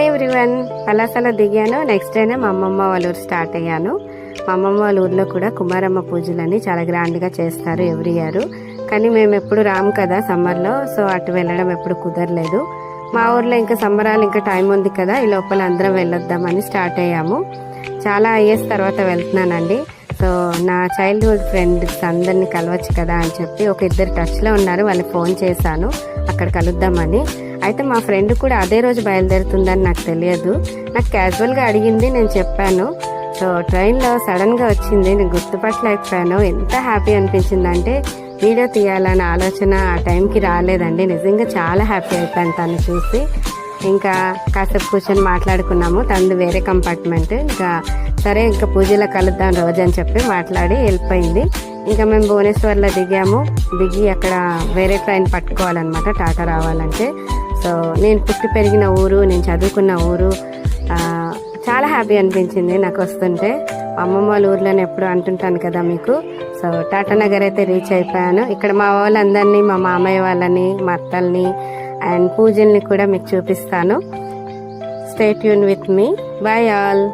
Hi everyone పలాసలో దిగాను. Next డేనే మా అమ్మమ్మ వాళ్ళ ఊరు స్టార్ట్ అయ్యాను. మా అమ్మమ్మ వాళ్ళ ఊర్లో కూడా కుమారమ్మ పూజలని చాలా గ్రాండ్గా చేస్తారు ఎవ్రీ ఇయర్ కానీ మేము ఎప్పుడు రాము కదా సమ్మర్లో సో అటు వెళ్ళడం ఎప్పుడు కుదరలేదు. మా ఊర్లో ఇంకా సంబరాలు ఇంకా టైం ఉంది కదా ఈ లోపల అందరం వెళ్ళొద్దామని స్టార్ట్ అయ్యాము. చాలా ఐఎస్ తర్వాత వెళ్తున్నానండి. సో నా చైల్డ్హుడ్ ఫ్రెండ్స్ అందరినీ కలవచ్చు కదా అని చెప్పి ఒక ఇద్దరు టచ్లో ఉన్నారు. వాళ్ళకి ఫోన్ చేశాను. అక్కడ కలుద్దామని. అయితే మా ఫ్రెండ్ కూడా అదే రోజు బయలుదేరుతుందని నాకు తెలియదు. నాకు క్యాజువల్గా అడిగింది నేను చెప్పాను. సో ట్రైన్లో సడన్గా వచ్చింది నేను గుర్తుపట్టలేకపోయాను. ఎంత హ్యాపీ అనిపించిందంటే వీడియో తీయాలన్న ఆలోచన ఆ టైంకి రాలేదండి. నిజంగా చాలా హ్యాపీ అయిపోయాను తను చూసి. ఇంకా కాసేపు కూర్చొని మాట్లాడుకున్నాము. తనది వేరే కంపార్ట్మెంట్. ఇంకా సరే ఇంకా పూజలో కలుద్దాం రోజు అని చెప్పి మాట్లాడి వెళ్ళిపోయింది. ఇంకా మేము భువనేశ్వర్లో దిగాము. దిగి అక్కడ వేరే ట్రైన్ పట్టుకోవాలన్నమాట టాటా రావాలంటే. సో నేను పుట్టి పెరిగిన ఊరు నేను చదువుకున్న ఊరు చాలా హ్యాపీ అనిపించింది నాకు వస్తుంటే. అమ్మమ్మ వాళ్ళ ఊర్లోనే ఎప్పుడు అంటుంటాను కదా మీకు. సో టాటా నగర్ అయితే రీచ్ అయిపోయాను. ఇక్కడ మా వాళ్ళందరినీ మా మామయ్య వాళ్ళని మా అత్తల్ని అండ్ పూజల్ని కూడా మీకు చూపిస్తాను. State Yoon with me bye all